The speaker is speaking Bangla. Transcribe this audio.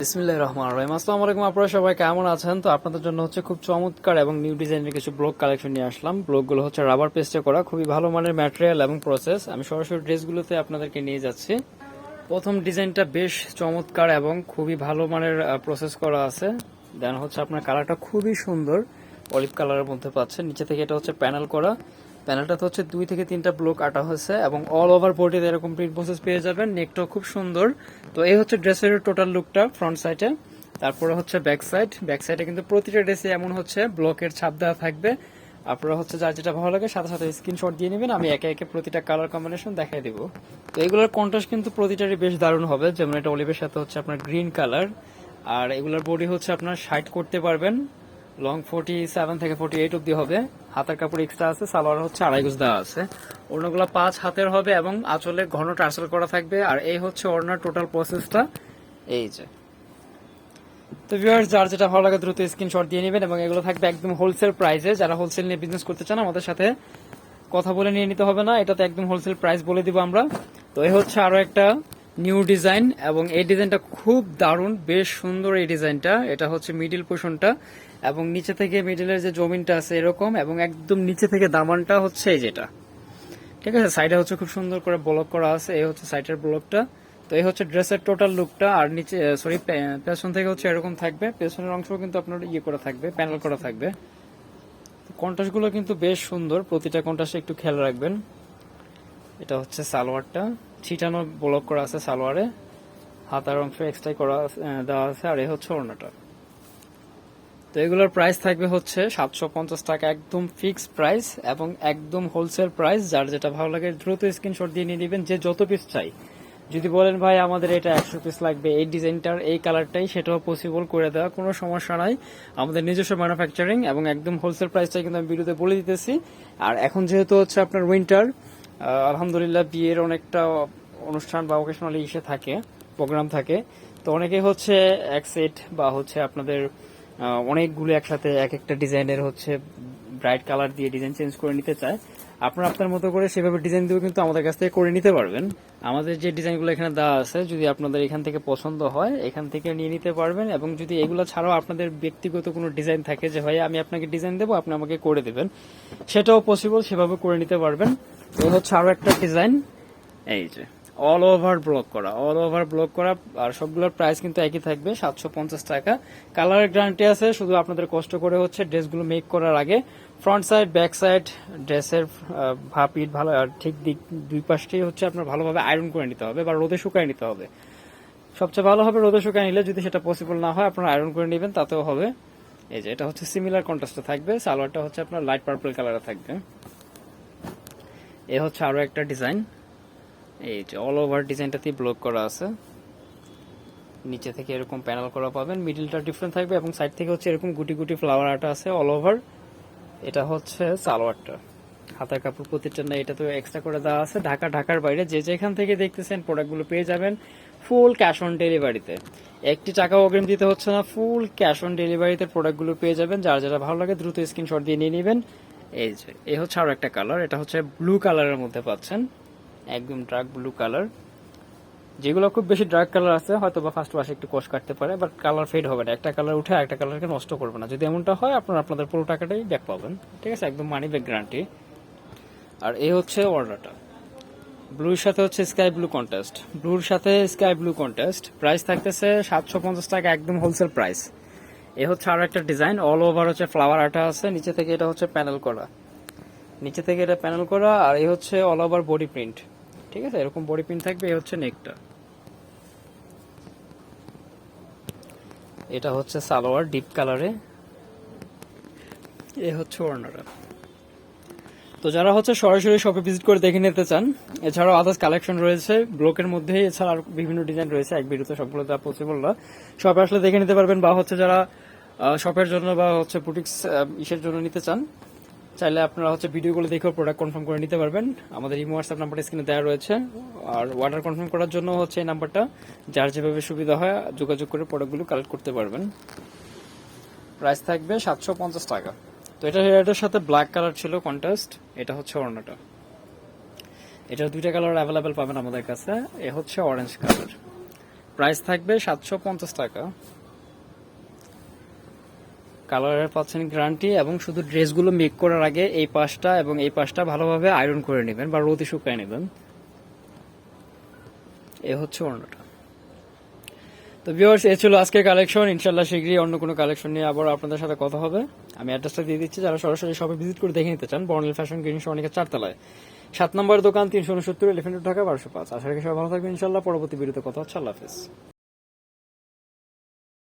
বিসমিল্লাহ রহমান রহিম। আসসালামু আলাইকুম আপনারা সবাই, কেমন আছেন? তো আপনাদের জন্য হচ্ছে খুব চমৎকার এবং নিউ ডিজাইনের কিছু ব্লক কালেকশন নিয়ে আসলাম। ব্লকগুলো হচ্ছে রাবার পেস্টে করা, খুবই ভালো মানের ম্যাটেরিয়াল এবং প্রসেস আমি সরাসরি ড্রেসগুলোতে আপনাদেরকে নিয়ে যাচ্ছি। প্রথম ডিজাইনটা বেশ চমৎকার এবং খুবই ভালো মানের প্রসেস করা আছে। দেন হচ্ছে আপনার কালারটা খুবই সুন্দর অলিভ কালারের মধ্যে পাচ্ছেন। নিচে থেকে এটা হচ্ছে প্যানেল করা। প্যানেলটাতে হচ্ছে দুই থেকে তিনটা ব্লক আটা হয়েছে এবং অল ওভার বডিতে এরকম প্রিন্ট প্রসেস পেয়ে যাবেন। নেকটাও খুব সুন্দর। তো এই হচ্ছে ড্রেসের টোটাল লুকটা ফ্রন্ট সাইডে তারপরে হচ্ছে ব্যাক সাইড ব্যাক সাইডে কিন্তু প্রতিটা ড্রেসে এমন হচ্ছে ব্লকের ছাপ দেওয়া থাকবে। আপনারা হচ্ছে যার যেটা ভালো লাগে সাথে সাথে স্ক্রিনশট দিয়ে নেবেন। আমি একে একে প্রতিটা কালার কম্বিনেশন দেখাই দিব। তো এগুলোর কন্ট্রাস্ট কিন্তু প্রতিটারই বেশ দারুণ হবে। যেমন এটা অলিভের সাথে হচ্ছে আপনার গ্রিন কালার আর এগুলোর বডি হচ্ছে আপনার সাইড করতে পারবেন। লং ফোর্টি সেভেন থেকে ফোর্টি এইট অব্দি হবে। হাতের কাপড় এক্সট্রা আছে, সালোয়ার হচ্ছে আড়াই গজ দেওয়া আছে। ওড়নাগুলো পাঁচ হাতের হবে এবং আঁচলে ঘন টার্সেল করা থাকবে। আর এই হচ্ছে ওড়নার টোটাল প্রসেসটা এই যে। তো ভিউয়ার্স যার যেটা ভালো লাগে দ্রুত স্ক্রিনশট দিয়ে নেবেন এবং এগুলো থাকবে একদম হোলসেল প্রাইসে যারা হোলসেল নিয়ে বিজনেস করতে চান, আমাদের সাথে কথা বলে নিয়ে নিতে হবে না। এটাতে একদম হোলসেল প্রাইস বলে দিব আমরা। তো এই হচ্ছে আরও একটা নিউ ডিজাইন এবং এই ডিজাইনটা খুব দারুণ, বেশ সুন্দর এই ডিজাইনটা। এটা হচ্ছে মিডিল পোর্শনটা এবং নিচে থেকে মিডিলের যে জমিনটা আছে এরকম এবং একদম নিচে থেকে দামানটা হচ্ছে এই যেটা। ঠিক আছে? সাইডে হচ্ছে খুব সুন্দর করে ব্লক করা আছে। এই হচ্ছে সাইডের ব্লকটা তো এই হচ্ছে ড্রেসের টোটাল লুকটা আর নিচে সরি পেছন থেকে হচ্ছে এরকম থাকবে। পেছনের অংশ কিন্তু আপনার ইয়ে করা থাকবে প্যানেল করা থাকবে। কন্ট্রাস্ট কিন্তু বেশ সুন্দর। প্রতিটা কন্ট্রাস্টে একটু খেয়াল রাখবেন। এটা হচ্ছে সালোয়ারটা। ছিটানো ব্লক করা আছে সালোয়ারে। হাতার অংশ এক্সট্রা করা দেওয়া আছে, আর এই হচ্ছে ওড়নাটা। তো এগুলোর প্রাইস থাকবে হচ্ছে সাতশো পঞ্চাশ টাকা, একদম ফিক্সড প্রাইস এবং একদম হোলসেল প্রাইস যার যেটা ভালো লাগে, দ্রুত স্ক্রিনশট দিয়ে নিয়ে নেবেন, যে যত পিস চাই। যদি বলেন, ভাই, আমাদের এটা একশো পিস লাগবে। এই ডিজাইনটার এই কালারটাই সেটাও পসিবল করে দেওয়া, কোনো সমস্যা নাই। আমাদের নিজস্ব ম্যানুফ্যাকচারিং এবং একদম হোলসেল প্রাইসটাই কিন্তু আমি ভিডিওতে বলে দিতেছি। আর এখন যেহেতু হচ্ছে আপনার উইন্টার আলহামদুলিল্লাহ বিয়ের অনেকটা অনুষ্ঠান বা ওকেশনালি ইসে থাকে প্রোগ্রাম থাকে। তো অনেকে হচ্ছে এক সেট বা হচ্ছে আপনাদের অনেকগুলো একসাথে এক একটা ডিজাইনের হচ্ছে ব্রাইট কালার দিয়ে ডিজাইন চেঞ্জ করে নিতে চায়। আপনারা আপনার মতো করে সেভাবে ডিজাইন দিয়েও কিন্তু আমাদের কাছ থেকে করে নিতে পারবেন। আমাদের যে ডিজাইনগুলো এখানে দেওয়া আছে, যদি আপনাদের এখান থেকে পছন্দ হয়, এখান থেকে নিয়ে নিতে পারবেন এবং যদি এগুলো ছাড়াও আপনাদের ব্যক্তিগত কোনো ডিজাইন থাকে যে ভাই আমি আপনাকে ডিজাইন দেবো, আপনি আমাকে করে দেবেন। সেটাও পসিবল সেভাবে করে নিতে পারবেন। এই হচ্ছে আরও একটা ডিজাইন এই যে অল ওভার ব্লক করা অল ওভার ব্লক করা, আর সবগুলোর প্রাইস কিন্তু একই থাকবে, সাতশো পঞ্চাশ টাকা। কালারের গ্যারান্টি আছে, শুধু আপনাদের কষ্ট করে হচ্ছে ড্রেসগুলো মেক করার আগে। ফ্রন্ট সাইড ব্যাক সাইড ড্রেসের ভাপ, ইট, ভালো ঠিক দিক, দুই পাশটাই হচ্ছে আপনার ভালোভাবে আয়রন করে নিতে হবে বা রোদে শুকায় নিতে হবে। সবচেয়ে ভালো হবে রোদে শুকায় নিলে যদি সেটা পসিবল না হয়, আপনারা আয়রন করে নেবেন, তাতেও হবে। এই যে, এটা হচ্ছে সিমিলার কন্ট্রাস্টে থাকবে, সালোয়ারটা হচ্ছে আপনার লাইট পার্পল কালারে থাকবে। এ হচ্ছে আরও একটা ডিজাইন। এই যে অল ওভার ডিজাইনটাতে ব্লক করা আছে। নিচে থেকে এরকম প্যানেল করা পাবেন। মিডিলটা ডিফারেন্ট থাকবে এবং সাইড থেকে হচ্ছে এরকম গুটি গুটি ফ্লাওয়ার আর্ট আছে অল ওভার এটা হচ্ছে সালোয়ারটা। হাতার কাপড় প্রতিটা না, এটা তো এক্সট্রা করে দেওয়া আছে। ঢাকা, ঢাকার বাইরে যে যেখান থেকে দেখতেছেন প্রোডাক্টগুলো পেয়ে যাবেন ফুল ক্যাশ অন ডেলিভারিতে একটি টাকাও অগ্রিম দিতে হচ্ছে না ফুল ক্যাশ অন ডেলিভারিতে প্রোডাক্টগুলো পেয়ে যাবেন। যার, যারা ভালো লাগে দ্রুত স্ক্রিনশট দিয়ে নিয়ে নেবেন। এই যে, এই হচ্ছে আরও একটা কালার এটা হচ্ছে ব্লু কালারের মধ্যে পাচ্ছেন। একদম ডার্ক ব্লু কালার যেগুলো খুব বেশি ডার্ক কালার আছে হয়তো বা ফার্স্ট ওয়াশে একটু কষ কাটতে পারে বাট কালার ফেড হবে না। একটা কালার উঠে একটা কালারকে নষ্ট করবে না। যদি এমনটা হয়, আপনারা আপনাদের পুরো টাকাটাই ব্যাক পাবেন। ঠিক আছে? একদম মানি ব্যাক গ্যারান্টি আর এই হচ্ছে অর্ডারটা ব্লুর সাথে হচ্ছে স্কাই ব্লু কন্টেস্ট ব্লুর সাথে স্কাই ব্লু কন্টেস্ট প্রাইস থাকতেছে সাতশো পঞ্চাশ টাকা, একদম হোলসেল প্রাইস এ হচ্ছে আরও একটা ডিজাইন। অল ওভার হচ্ছে ফ্লাওয়ার আটা আছে, নিচে থেকে এটা হচ্ছে প্যানেল করা। নিচে থেকে এটা প্যানেল করা, আর এই হচ্ছে অল ওভার বডি প্রিন্ট ঠিক আছে? এরকম বডি প্রিন্ট থাকবে, এই হচ্ছে নেকটা এটা হচ্ছে সালোয়ার ডিপ কালারে এ। হচ্ছে ওড়নাটা। তো যারা হচ্ছে সরাসরি শপে ভিজিট করে দেখে নিতে চান, এছাড়াও আদার্স কালেকশন রয়েছে। ব্লকের মধ্যে এছাড়া আর বিভিন্ন ডিজাইন রয়েছে। এক ভিডিওতে সবগুলো দেওয়া পসিবল না। শপে আসলে দেখে নিতে পারবেন, বা হচ্ছে যারা শপের জন্য বা হচ্ছে বুটিক্স ইসের জন্য নিতে চান, চাইলে আপনারা হচ্ছে ভিডিওগুলো দেখেও প্রোডাক্ট কনফার্ম করে নিতে পারবেন। আমাদের ইমো হোয়াটসঅ্যাপ নাম্বারটা স্ক্রিনে দেওয়া রয়েছে। আর অর্ডার কনফার্ম করার জন্য হচ্ছে এই নাম্বারটা যার যেভাবে সুবিধা হয়, যোগাযোগ করে প্রোডাক্টগুলো কালেক্ট করতে পারবেন। প্রাইস থাকবে সাতশো পঞ্চাশ টাকা। তো এটা এটার সাথে ব্ল্যাক কালার ছিল কন্ট্রাস্ট এটা হচ্ছে অর্ণটা এটা দুইটা কালার অ্যাভেলেবেল পাবেন আমাদের কাছে, এ হচ্ছে অরেঞ্জ কালার প্রাইস থাকবে সাতশো পঞ্চাশ টাকা। কালারের পাচ্ছেন গ্যারান্টি এবং শুধু ড্রেসগুলো মেক করার আগে এই পাশটা এবং এই পাশটা ভালোভাবে আয়রন করে নেবেন বা রোদে শুকায় নেবেন। এ হচ্ছে অন্যটা তো ভিউয়ার্স এ ছিল আজকের কালেকশন ইনশাল্লাহ শীঘ্রই অন্য কোনো কালেকশন নিয়ে আবার আপনাদের সাথে কথা হবে। আমি অ্যাড্রেসটা দিয়ে দিচ্ছি। যারা সরাসরি শপে ভিজিট করে দেখে নিতে চান বর্ণিল ফ্যাশন গ্রিন অনেকের চারতলায়। সাত নম্বর দোকান, তিনশো উনসত্তর এলিফেন্ট ঢাকা, বারোশো পাঁচ। আশা রাখি সবাই ভালো থাকবেন। ইনশাল্লাহ পরবর্তী ভিডিওতে কথা হচ্ছে। আল্লাহ হাফিজ।